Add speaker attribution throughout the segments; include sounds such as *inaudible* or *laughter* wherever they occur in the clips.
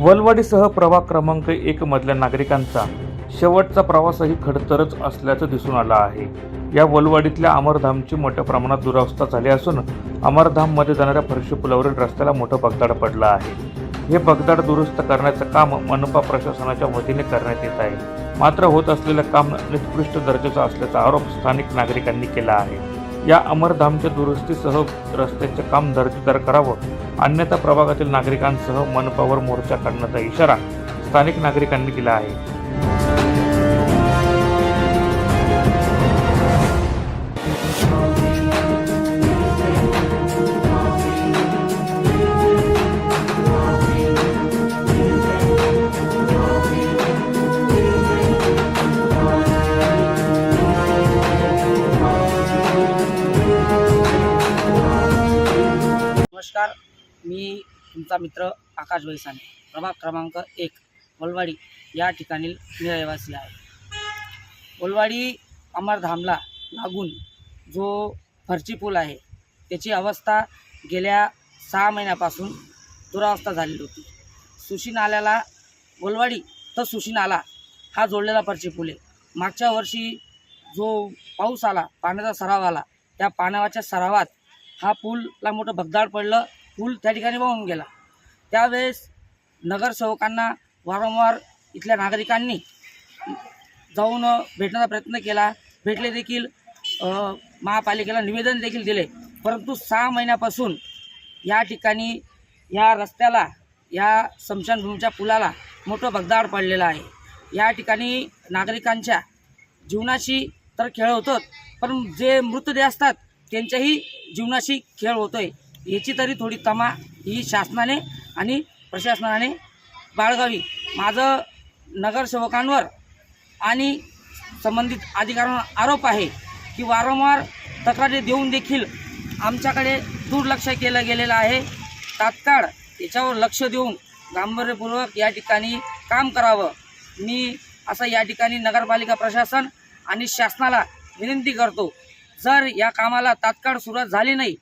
Speaker 1: वलवाडीसह प्रभाग क्रमांक एक मधल्या नागरिकांचा शेवटचा प्रवासही खडतरच असल्याचं दिसून आलं आहे. या वलवाडीतल्या अमरधामची मोठ्या प्रमाणात दुरावस्था झाली असून अमरधाममध्ये जाणाऱ्या फरशी पुलावरील रस्त्याला मोठं भगदाड पडलं आहे. हे भगदाड दुरुस्त करण्याचं काम मनपा प्रशासनाच्या वतीने करण्यात येत आहे. मात्र होत असलेलं काम निकृष्ट दर्जाचं असल्याचा आरोप स्थानिक नागरिकांनी केला आहे. या अमरधामच्या दुरुस्तीसह रस्त्याचे काम दर्जेदार करावं अन्यथा प्रभागातील नागरिकांसह मनपावर मोर्चा काढण्याचा इशारा स्थानिक नागरिकांनी दिला आहे.
Speaker 2: नमस्कार मी तुमचा मित्र आकाश भैसाने प्रभाग क्रमांक एक वलवाडी या ठिकाणी मी रहिवासी आहे. वलवाडी अमरधामला लागून जो फरची पूल आहे त्याची अवस्था गेल्या सहा महिन्यापासून दुरावस्था झालेली होती. सुशी नाल्याला वलवाडी तर सुशी नाला हा जोडलेला फरची पूल आहे. मागच्या वर्षी जो पाऊस आला पाण्याचा सराव आला त्या पाण्याच्या सरावात हा पूलला मोठं भगदाड पडलं. पूल त्या ठिकाणी वाहून गेला. त्यावेळेस नगरसेवकांना वारंवार इथल्या नागरिकांनी जाऊन भेटण्याचा प्रयत्न केला. भेटले देखील महापालिकेला निवेदन देखील दिले. परंतु सहा महिन्यापासून या ठिकाणी या रस्त्याला या स्मशानभूमीच्या पुलाला मोठं भगदाड पडलेलं आहे. या ठिकाणी नागरिकांच्या जीवनाशी तर खेळ होतोच पण जे मृतदेह असतात त्यांच्याही जीवनाशी खेळ होतोय. याची तरी थोडी तमा ही शासनाने आणि प्रशासनाने बाळगावी. माझं नगरसेवकांवर आणि संबंधित अधिकाऱ्यांवर आरोप आहे की वारंवार तक्रारी देऊन देखील आमच्याकडे दुर्लक्ष केलं गेलेलं आहे. तात्काळ याच्यावर लक्ष देऊन गांभीर्यपूर्वक या ठिकाणी काम करावं. मी असं या ठिकाणी नगरपालिका प्रशासन आणि शासनाला विनंती करतो जर या कामाला तात्काळ सुरुवात झाली नाही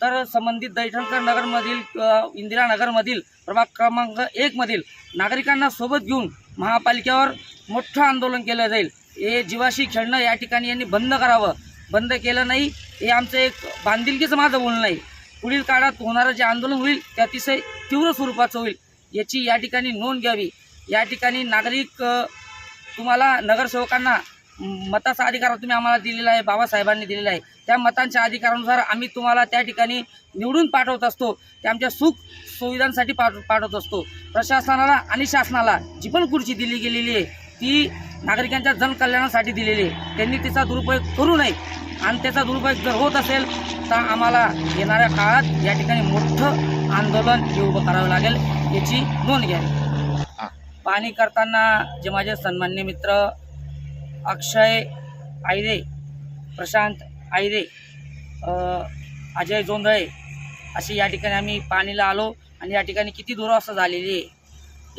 Speaker 2: तर संबंधित दैठणकर नगरमधील इंदिरा इंदिरानगरमधील प्रभाग क्रमांक एकमधील नागरिकांना सोबत घेऊन महापालिकेवर मोठं आंदोलन केलं जाईल. हे जीवाशी खेळणं या ठिकाणी यांनी बंद करावं. बंद केलं नाही हे आमचं एक बांधिलकीचं माझं बोलणं आहे. पुढील काळात होणारं जे आंदोलन होईल ते अतिशय तीव्र स्वरूपाचं होईल. याची या ठिकाणी नोंद घ्यावी. या ठिकाणी नागरिक तुम्हाला नगरसेवकांना मताचा अधिकार तुम्ही आम्हाला दिलेला आहे बाबासाहेबांनी दिलेला आहे. त्या मतांच्या अधिकारानुसार आम्ही तुम्हाला त्या ठिकाणी निवडून पाठवत असतो. ते आमच्या सुख सुविधांसाठी पाठ पाठवत असतो. प्रशासनाला आणि शासनाला जी पण खुर्ची दिली गेलेली आहे ती नागरिकांच्या जनकल्याणासाठी दिलेली आहे. त्यांनी तिचा दुरुपयोग करू नये. आणि त्याचा दुरुपयोग जर होत असेल तर आम्हाला येणाऱ्या काळात या ठिकाणी मोठं आंदोलन हे उभं करावं लागेल याची नोंद घ्यावी पाहणी करताना जे माझे सन्मान्य मित्र अक्षय आयरे प्रशांत आयरे अजय जोंधळे अशी या ठिकाणी आम्ही पाणीला आलो आणि या ठिकाणी किती दुरावस्था झालेली आहे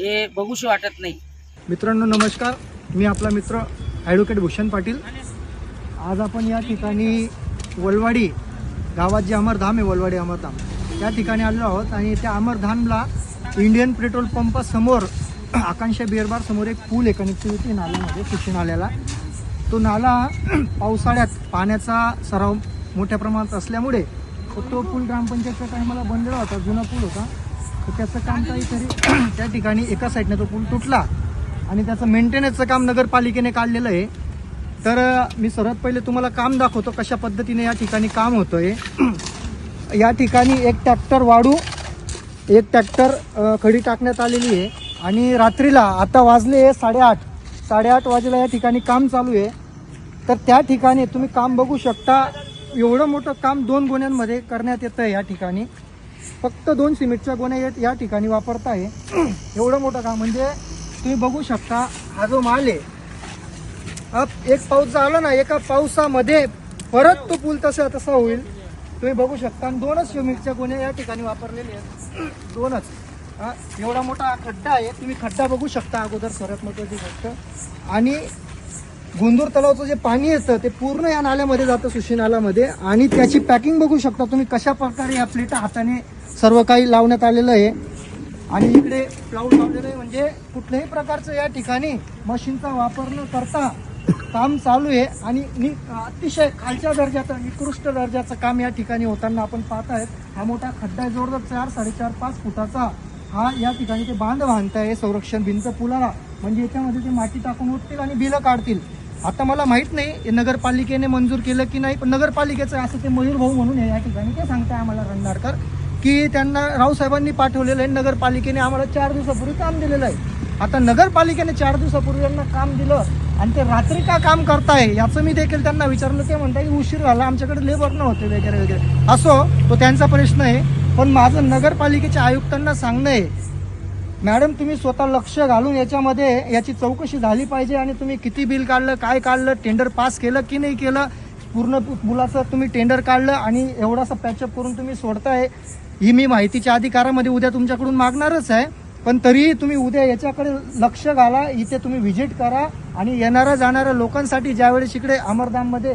Speaker 2: हे बघूशी वाटत नाही.
Speaker 3: मित्रांनो नमस्कार. मी आपला मित्र ॲडव्होकेट भूषण पाटील. आज आपण या ठिकाणी वलवाडी गावात जे अमरधाम आहे वलवाडी अमरधाम त्या ठिकाणी आलेलो आहोत आणि त्या अमरधामला इंडियन पेट्रोल पंपासमोर आकांक्षा बिअरबार समोर एक पूल आहे. कनेक्टिव्हिटी नाल्यामध्ये सुशी नाल्याला. तो नाला *clears throat* पावसाळ्यात पाण्याचा सराव मोठ्या प्रमाणात असल्यामुळे तो पूल ग्रामपंचायतच्या टायमाला बनलेला होता जुना पूल होता. तर त्याचं काम काहीतरी *clears throat* त्या ठिकाणी एका साईडने तो पूल तुटला आणि त्याचं मेंटेनन्सचं काम नगरपालिकेने काढलेलं आहे. तर मी सर्वात पहिले तुम्हाला काम दाखवतो कशा पद्धतीने या ठिकाणी काम होतं आहे *clears throat* या ठिकाणी एक ट्रॅक्टर वाढू एक ट्रॅक्टर खडी टाकण्यात आलेली आहे. आणि रात्रीला आता वाजले आहे साडेआठ. साडेआठ वाजेला या ठिकाणी काम चालू आहे. तर त्या ठिकाणी तुम्ही काम बघू शकता. एवढं मोठं काम दोन गोण्यांमध्ये करण्यात येतं आहे या ठिकाणी. फक्त दोन सिमेंटच्या गोण्या या ठिकाणी वापरत आहे. एवढं मोठं काम. म्हणजे तुम्ही बघू शकता हा जो माल आहे अब एक पाऊस झाला ना एका पावसामध्ये परत तो पूल तसा तसा होईल. तुम्ही बघू शकता. आणि दोनच सिमेंटच्या गोण्या या ठिकाणी वापरलेल्या आहेत. दोनच. हा एवढा मोठा खड्डा आहे. तुम्ही खड्डा बघू शकता अगोदर सर्वात महत्वाची गोष्ट. आणि गुंदूर तलावचं जे पाणी येतं ते पूर्ण या नाल्यामध्ये जातं सुशी नाल्यामध्ये. आणि त्याची पॅकिंग बघू शकता तुम्ही कशा प्रकारे या प्लेटा हाताने सर्व काही लावण्यात आलेलं आहे. आणि इकडे प्लाऊड लावलेलं आहे म्हणजे कुठल्याही प्रकारचं या ठिकाणी मशीनचा वापर न करता काम चालू आहे. आणि नि अतिशय खालच्या दर्जाचं निकृष्ट दर्जाचं काम या ठिकाणी होताना आपण पाहत आहेत. हा मोठा खड्डा आहे जवळजवळ चार साडेचार पाच फुटाचा हा या ठिकाणी ते बांध बांधताय संरक्षण भिंत पुलाला. म्हणजे याच्यामध्ये ते माती टाकून उठतील आणि बिलं काढतील. आता मला माहीत नाही हे नगरपालिकेने मंजूर केलं की नाही पण नगरपालिकेचं असं ते मयूर भाऊ म्हणून या ठिकाणी ते सांगताय आम्हाला रंधारकर की त्यांना रावसाहेबांनी पाठवलेलं आहे नगरपालिकेने आम्हाला चार दिवसापूर्वी काम दिलेलं आहे. आता नगरपालिकेने चार दिवसापूर्वी यांना काम दिलं आणि ते रात्री का काम करताय याचं मी देखील त्यांना विचारलं ते म्हणताय की उशीर झाला आमच्याकडे लेबर नव्हते वगैरे वगैरे. असो तो त्यांचा प्रश्न आहे. पण माझं नगरपालिकेच्या आयुक्तांना सांगणं आहे मॅडम तुम्ही स्वतः लक्ष घालून याच्यामध्ये याची चौकशी झाली पाहिजे आणि तुम्ही किती बिल काढलं काय काढलं टेंडर पास केलं की नाही केलं पूर्ण मुलाचं तुम्ही टेंडर काढलं आणि एवढासा पॅचअप करून तुम्ही सोडताय ही मी माहितीच्या अधिकारामध्ये उद्या तुमच्याकडून मागणारच आहे. पण तरीही तुम्ही उद्या याच्याकडे लक्ष घाला इथे तुम्ही व्हिजिट करा आणि येणाऱ्या जाणाऱ्या लोकांसाठी ज्यावेळेस इकडे अमरधाममध्ये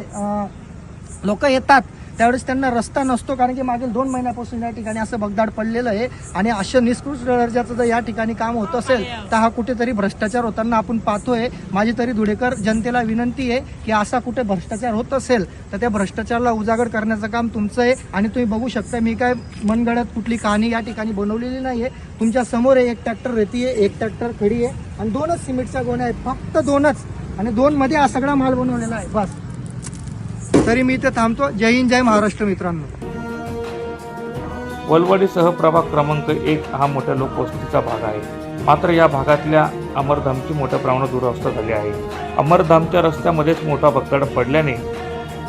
Speaker 3: लोक येतात त्यावेळेस त्यांना रस्ता नसतो कारण की मागील दोन महिन्यापासून या ठिकाणी असं भगदाड पडलेलं आहे आणि अशा निष्कृष्ट दर्जाचं जर या ठिकाणी काम होत असेल तर हा कुठेतरी भ्रष्टाचार होताना आपण पाहतोय. माझी तरी धुडेकर जनतेला विनंती आहे की असा कुठे भ्रष्टाचार होत असेल तर त्या भ्रष्टाचाराला उजागर करण्याचं काम तुमचं आहे आणि तुम्ही बघू शकता मी काय मनगडत कुठली कहाणी या ठिकाणी बनवलेली नाही आहे तुमच्यासमोर आहे एक ट्रॅक्टर रेती आहे एक ट्रॅक्टर खडी आहे आणि दोनच सिमेंटच्या गोण्या आहेत फक्त दोनच. आणि दोनमध्ये हा सगळा माल बनवलेला आहे. बस. तरी मी इथे थांबतो. जय हिंद जय महाराष्ट्र मित्रांनो.
Speaker 1: वलवाडीसह प्रभाग क्रमांक एक हा मोठ्या लोकवस्तीचा भाग आहे. मात्र या भागातल्या अमरधामची मोठ्या प्रमाणात दुरावस्था झाली आहे. अमरधामच्या रस्त्यामध्येच मोठा भगदाड पडल्याने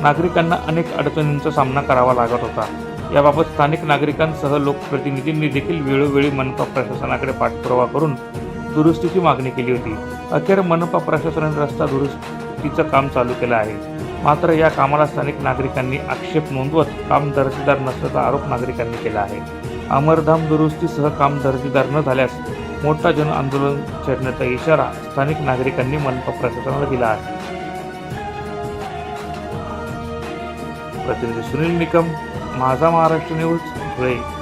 Speaker 1: नागरिकांना अनेक अडचणींचा सामना करावा लागत होता. याबाबत स्थानिक नागरिकांसह लोकप्रतिनिधींनी देखील वेळोवेळी मनपा प्रशासनाकडे पाठपुरावा करून दुरुस्तीची मागणी केली होती. अखेर मनपा प्रशासनाने रस्ता दुरुस्तीचं काम चालू केलं आहे. मात्र या कामाला स्थानिक नागरिकांनी आक्षेप नोंदवत काम दर्जेदार नसल्याचा आरोप नागरिकांनी केला आहे. अमरधाम दुरुस्तीसह काम दर्जेदार न झाल्यास मोठा जन आंदोलन छेडण्याचा इशारा स्थानिक नागरिकांनी मनपा प्रशासनाला दिला आहे. प्रतिनिधी सुनील निकम माझा महाराष्ट्र न्यूज धुळे.